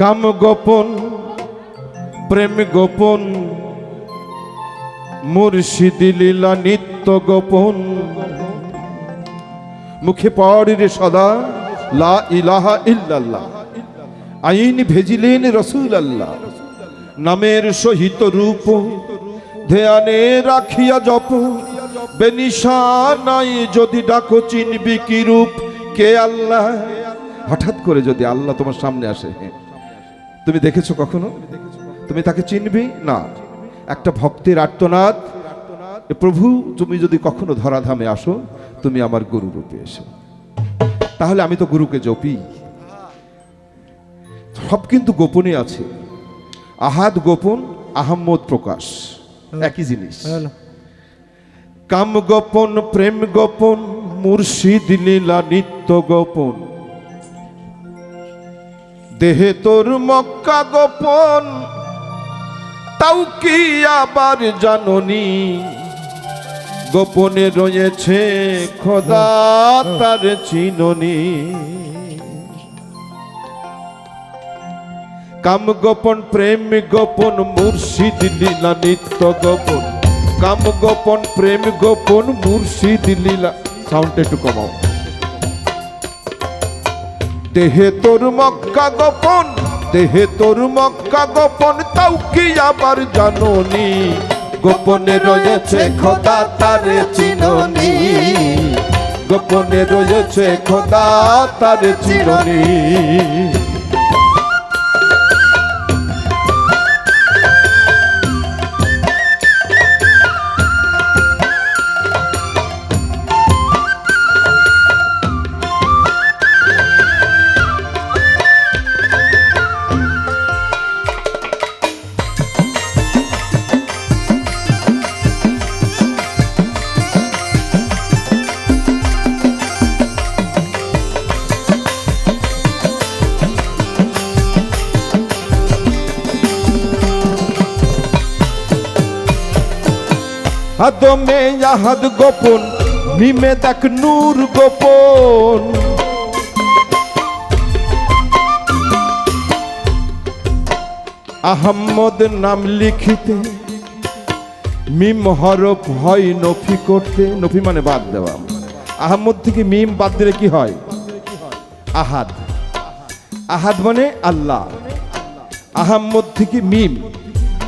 কাম গোপন, প্রেম গোপন, মুর্শিদি লীলা নিত্য গোপন। মুখে পড়ি রে সদা, লা ইলাহা ইল্লাল্লাহ। আইন ভেজিলেন রসুল আল্লাহ নামের সহিত রূপ, ধ্যানে রাখিয়া জপ। বেনিশা নাই যদি ডাকো চিনবি কি রূপ, কে আল্লাহ? হঠাৎ করে যদি আল্লাহ তোমার সামনে আসে, তুমি দেখেছ কখনো? তুমি তাকে চিনবি? না। একটা ভক্তের আর্তনাদ। প্রভু, তুমি যদি কখনো ধরাধামে আসো, তুমি আমার গুরু রূপে এসো। তাহলে আমি তো গুরুকে জপি। সব কিন্তু গোপনে আছে। আহাদ গোপন, আহম্মদ প্রকাশ। একই জিনিস। কাম গোপন, প্রেম গোপন, মুর্শিদ লীলা নিত্য গোপন। দেহে তোর মক্কা গোপন, তাও কি আবার জাননি? গোপনে রয়েছে খোদা তার চিননি। কাম গোপন প্রেম গোপন মুর্শিদ লীলা নিত্য গোপন। কাম গোপন প্রেম গোপন মুর্শিদ লীলা। সাউন্ড একটু কমাও। দেহে তোর মক্কা গোপন, দেহে তোর মক্কা গোপন, তাও কি আবার জাননি? গোপনে রয়েছে খোদা তারে চিননি গোপনে রয়েছে খোদা তারে চিননি আদমে আহাদ গোপন, মিমে দেখ নূর গোপন। আহম্মদ নাম লিখিতে, মিম হরফ হয় নফি করতে। নফি মানে বাদ দেওয়া। আহম্মদ থেকে মিম বাদ দিলে কি হয়? আহাদ। আহাদ মানে আল্লাহ। আহম্মদ থেকে মিম।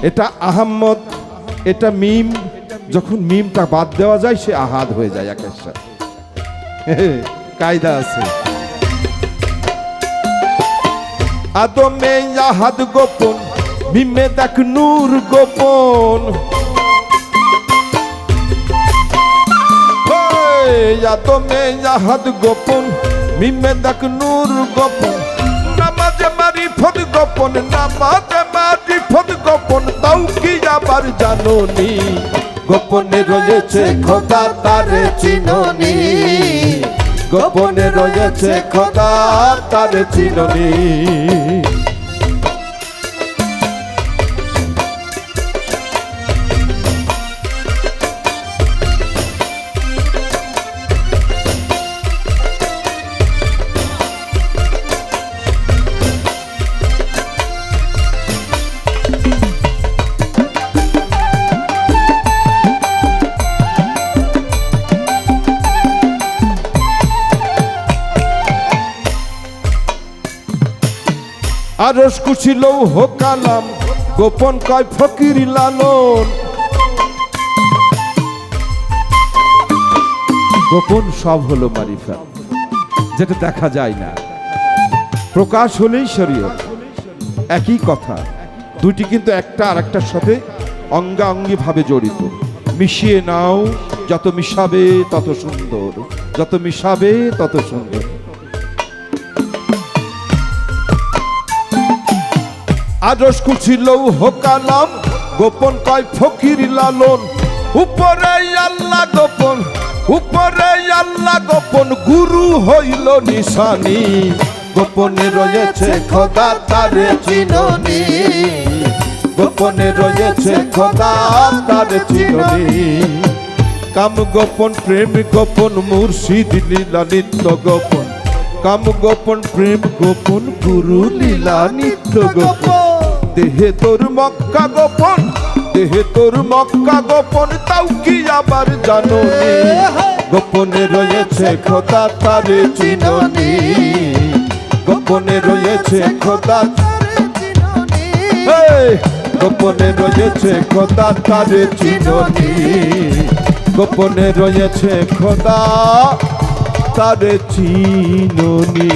এটা আহম্মদ, এটা মিম যখন মিমটা বাদ দেওয়া যায়, সে আহাদ হয়ে যায় একের সাথে। কায়দা আছে। আদমে আহাদ গোপন, মিমে দেখ নূর গোপন। আদমে আহাদ গোপন, মিমে দেখ নূর গোপন। নামাজে মারি ফদ গোপন, নামাজে মারি ফদ গোপন, তাও কি আবার জানোনি? গোপনে রয়েছে খোদা তারে চিননি। গোপনে রয়েছে খোদা তারে চিননি। আরস কুছিল হোকালাম গোপন কয় ফকির লালন। গোপন সব হলো মারিফা যেটা দেখা যায় না। প্রকাশ হলেই শরীয়ত, একই কথা। দুটি কিন্তু একটা আর একটার সাথে অঙ্গাঙ্গি ভাবে জড়িত। মিশিয়ে নাও, যত মিশাবে তত সুন্দর, যত মিশাবে তত সুন্দর। আদর্শ কুছিল হোকালাম গোপন কয় ফকির লালন। উপরে আল্লাহ গোপন, উপরে আল্লাহ গোপন, গুরু হইল নিশানি। গোপনে রয়েছে খোদা তারে চিননি। গোপনে রয়েছে খোদা তারে চিননি। কাম গোপন প্রেম গোপন, মুর্শিদ লীলা নিত্য গোপন। কাম গোপন প্রেম গোপন, গুরু লীলা নিত্য গোপন। দেহে তোর মক্কা গোপন, দেহে তোর মক্কা গোপন, তাও কি আবার জানো গোপনে রয়েছে খোদা তারে চিননি। গোপনে রয়েছে খোদা গোপনে রয়েছে খোদা তারে চিননি। গোপনে রয়েছে খোদা তারে চিননি।